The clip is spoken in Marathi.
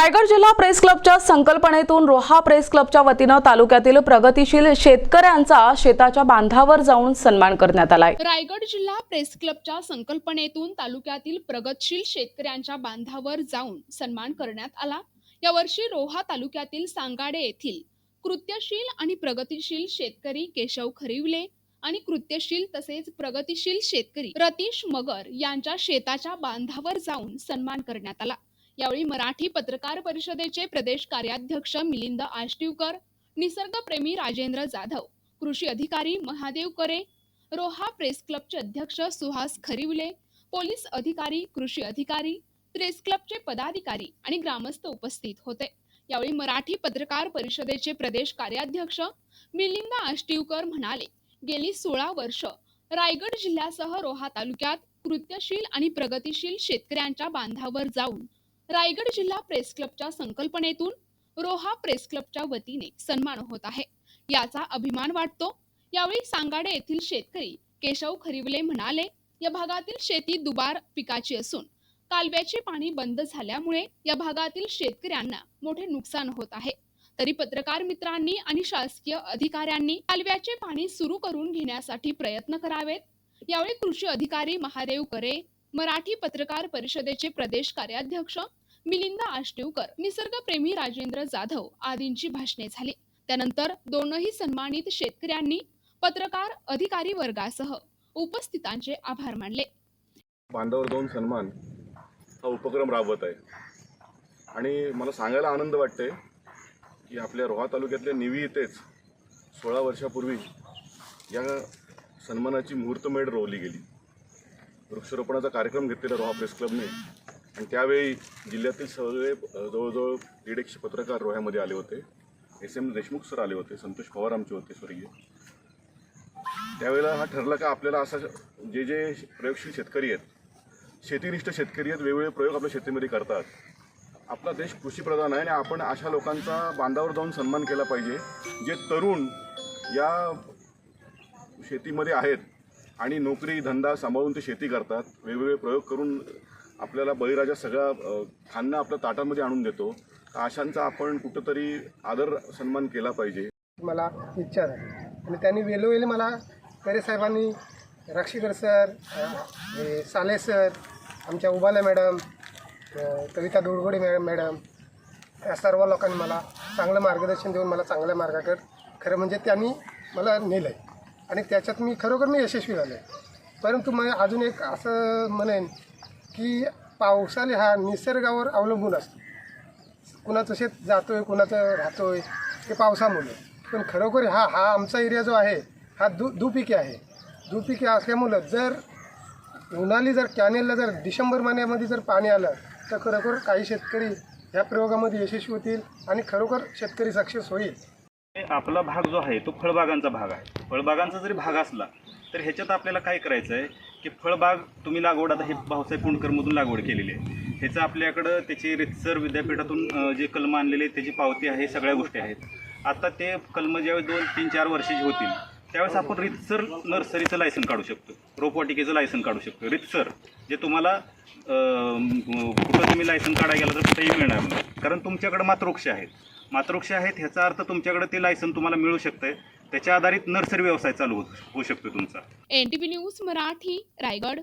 रायगड जिल्हा प्रेस क्लबच्या संकल्पनेतून रोहा प्रेस क्लबच्या वतीनं तालुक्यातील प्रगतिशील शेतकऱ्यांचा शेताच्या बांधावर जाऊन सन्मान करण्यात आलाय. रायगड जिल्हा प्रेस क्लबच्या संकल्पनेतून तालुक्यातील प्रगतशील शेतकऱ्यांच्या बांधावर जाऊन सन्मान करण्यात आला. यावर्षी रोहा तालुक्यातील सांगाडे येथील कृत्यशील आणि प्रगतिशील शेतकरी केशव खरिवले आणि कृत्यशील तसेच प्रगतिशील शेतकरी रतीश मगर यांच्या शेताच्या बांधावर जाऊन सन्मान करण्यात आला. यावेळी मराठी पत्रकार परिषदेचे प्रदेश कार्याध्यक्ष मिलिंद आष्टीवकर निसर्गप्रेमी राजेंद्र जाधव कृषी अधिकारी महादेव करे रोहा प्रेस क्लबचे अध्यक्ष सुहास खरिवले पोलीस अधिकारी कृषी अधिकारी प्रेस क्लबचे पदाधिकारी आणि ग्रामस्थ उपस्थित होते. यावेळी मराठी पत्रकार परिषदेचे प्रदेश कार्याध्यक्ष मिलिंद आष्टीवकर म्हणाले गेली सोळा वर्ष रायगड जिल्ह्यासह रोहा तालुक्यात कृत्यशील आणि प्रगतीशील शेतकऱ्यांच्या बांधावर जाऊन रायगड जिल्हा प्रेस क्लबच्या संकल्पनेतून रोहा प्रेस क्लबच्या वतीने सन्मान होत आहे. याचा अभिमान वाटतो. यावेळी सांगाडे येथील शेतकरी केशव खरिवले म्हणाले या भागातील शेती दुबार पिकाची असून कालव्याचे पाणी बंद झाल्यामुळे या भागातील शेतकऱ्यांना मोठे नुकसान होत आहे. तरी पत्रकार मित्रांनी आणि शासकीय अधिकाऱ्यांनी कालव्याचे पाणी सुरू करून घेण्यासाठी प्रयत्न करावेत. यावेळी कृषी अधिकारी महादेव करे मराठी पत्रकार परिषदेचे प्रदेश कार्याध्यक्ष मिलिंदा आष्टेवकर निसर्गप्रेमी राजेंद्र जाधव आदींची भाषणे झाली. त्यानंतर दोनही सन्मानित शेतकऱ्यांनी पत्रकार अधिकारी वर्गासह उपस्थितांचे आभार मानले. बांधावर दोन सन्मान हा उपक्रम राबवत आहे. आणि मला सांगायला आनंद वाटते की आपल्या रोहा तालुक्यातल्या निवी इथेच सोळा वर्षापूर्वी या सन्मानाची मुहूर्तमेढ रोवली गेली. वृक्षारोपणाचा कार्यक्रम घेतलेला रोहा प्रेस क्लबने आणि त्यावेळी जिल्ह्यातील सगळे जवळजवळ दीड एकशे पत्रकार रोह्यामध्ये आले होते. एस एम देशमुख सर आले होते संतोष पवार आमचे होते स्वर्गीय. त्यावेळेला हा ठरला का आपल्याला असा जे जे प्रयोगशील शेतकरी आहेत शेतीनिष्ठ शेतकरी आहेत वेगवेगळे प्रयोग आपल्या शेतीमध्ये करतात. आपला देश कृषीप्रधान आहे आणि आपण अशा लोकांचा बांधावर जाऊन सन्मान केला पाहिजे जे तरुण या शेतीमध्ये आहेत आणि नोकरी धंदा सांभाळून ते शेती करतात वेगवेगळे प्रयोग करून आपल्याला बळीराजा सगळ्या खांना आपल्या ताटांमध्ये आणून देतो. तर अशांचा आपण कुठंतरी आदर सन्मान केला पाहिजे. मला इच्छा आहे आणि त्यांनी वेळोवेळी मला करे साहेबांनी रक्षीकर सर साले सर आमच्या उबाले मॅडम कविता दुडगोडे मॅ मॅडम या सर्व लोकांनी मला चांगलं मार्गदर्शन देऊन मला चांगल्या मार्गाकडे खरं म्हणजे त्यांनी मला नेलं आहे आणि त्याच्यात मी खरोखर मी यशस्वी झालो आहे परंतु मग अजून एक असं म्हणेन की पावसाने हा निसर्गावर अवलंबून असतो. कुणाचं शेत जातो आहे कुणाचं राहतो आहे ते पावसामुळे. पण खरोखर हा हा आमचा एरिया जो आहे हा दु दुपिके आहे. दुपिके असल्यामुळं जर उन्हाळी जर कॅनेलला जर डिसेंबर महिन्यामध्ये जर पाणी आलं तर खरोखर काही शेतकरी ह्या प्रयोगामध्ये यशस्वी होतील आणि खरोखर शेतकरी सक्सेस होईल. आपला भाग जो आहे तो फळबागांचा भाग आहे. फळबागांचा जरी भाग असला तर ह्याच्यात आपल्याला काय करायचं आहे की फळबाग तुम्ही लागवड आता हे भाऊसाहेब पुणकरमधून लागवड केलेली आहे. ह्याचं आपल्याकडं त्याची रितसर विद्यापीठातून जे कलम आणलेले आहेत त्याची पावती आहे सगळ्या गोष्टी आहेत. आता ते कलम ज्यावेळी दोन तीन चार वर्षाची होतील त्यावेळेस आपण रितसर नर्सरीचं लायसन काढू शकतो. रोपवाटिकेचं लायसन काढू शकतो. रितसर जे तुम्हाला कुठं तुम्ही लायसन काढायला गेला तर कुठेही मिळणार नाही. कारण तुमच्याकडे मातृक्ष आहेत. मातृक्ष आहेत ह्याचा अर्थ तुमच्याकडे ते लायसन तुम्हाला मिळू शकतंय. त्याच्या आधारित नर्सरी व्यवसाय चालू होऊ शकतो तुमचा. N news Marathi Raigad.